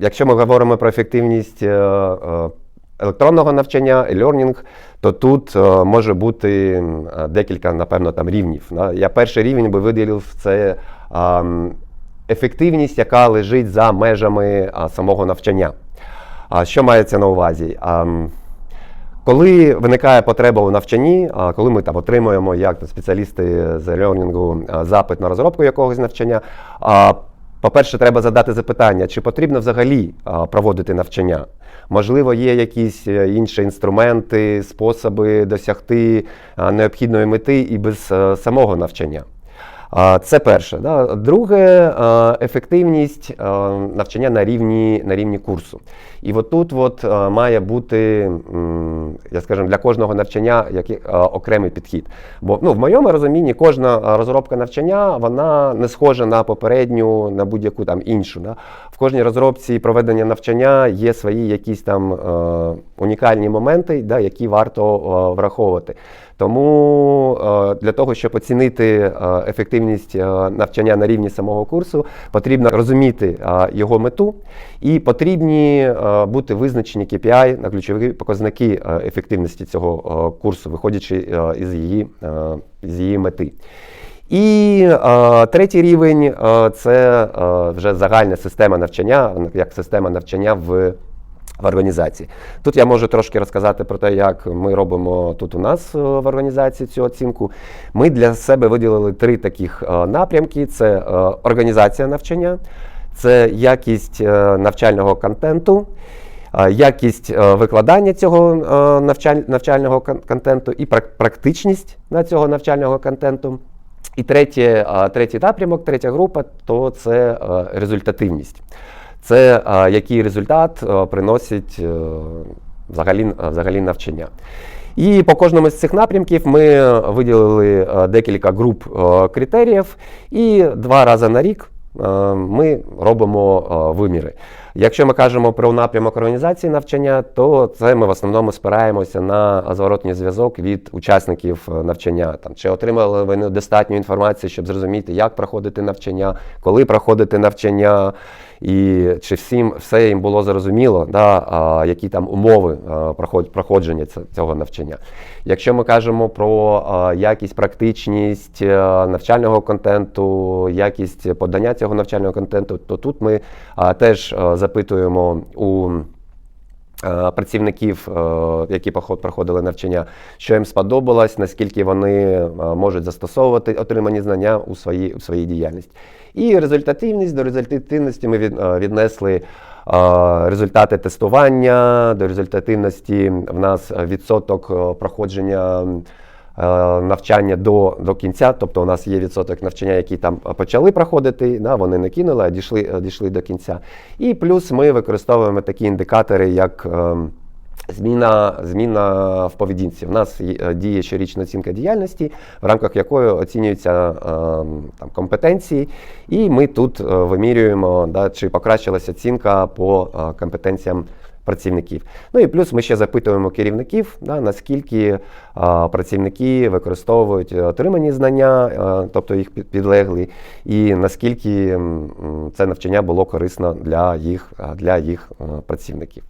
Якщо ми говоримо про ефективність е, е, електронного навчання, e-learning, то тут е, може бути декілька, напевно, там рівнів. Я перший рівень би виділив це ефективність, яка лежить за межами самого навчання. Що мається на увазі? Коли виникає потреба у навчанні, коли ми там отримуємо як спеціалісти з learning запит на розробку якогось навчання, по-перше, треба задати запитання, чи потрібно взагалі проводити навчання. Можливо, є якісь е, інші інструменти, способи досягти необхідної мети і без е, самого навчання. Це перше. Да. Друге, ефективність навчання на рівні, на рівні курсу. І от тут от має бути, я скажімо, для кожного навчання який, окремий підхід. Бо ну, в моєму розумінні кожна розробка навчання вона не схожа на попередню, на будь-яку там іншу. Да. В кожній розробці проведення навчання є свої якісь там унікальні моменти, да, які варто враховувати. Тому е, для того, щоб оцінити е, ефективність е, навчання на рівні самого курсу, потрібно розуміти його мету і потрібні бути визначені KPI на ключові показники ефективності цього курсу, виходячи із її, з її мети. І е, третій рівень е, це е, вже загальна система навчання, як система навчання в в організації. Тут я можу трошки розказати про те, як ми робимо тут у нас е, в організації цю оцінку. Ми для себе виділили три таких е, напрямки: це е, організація навчання, це якість навчального контенту. Якість викладання цього навчального контенту і практичність на цього навчального контенту. І третє, третій напрямок, третя група то це результативність. Це е, який результат е, приносить е, взагалі, взагалі навчання. І по кожному з цих напрямків ми виділили декілька груп критеріїв, і два рази на рік ми робимо виміри. Якщо ми кажемо про напрямок організації навчання, то це ми в основному спираємося на зворотній зв'язок від учасників е, навчання. Там, чи отримали вони достатньо інформації, щоб зрозуміти, як проходити навчання, коли проходити навчання, і чи всім все їм було зрозуміло, да, а, які там умови а, проходження цього навчання. Якщо ми кажемо про а, якість, практичність е, навчального контенту, якість подання цього навчального контенту, то тут ми а, теж а, запитуємо у е, працівників, е, які проходили навчання, що їм сподобалось, наскільки вони е, можуть застосовувати отримані знання у своїй, у своїй діяльності. І результативність до результативності ми віднесли результати тестування, до результативності в нас відсоток проходження. Е, Навчання до, до кінця, тобто у нас є відсоток навчання, які там почали проходити, да, вони не кинули, а дійшли, е, дійшли до кінця. І плюс ми використовуємо такі індикатори, як ем, Зміна, зміна в поведінці. У нас е, діє щорічна оцінка діяльності, в рамках якої оцінюються е, там, компетенції, і ми тут е, вимірюємо, да, чи покращилася оцінка по е, компетенціям працівників. Ну і плюс ми ще запитуємо керівників, да, наскільки а, працівники використовують отримані знання, а, тобто їх під- підлеглі, і наскільки це навчання було корисно для їх, для їх працівників.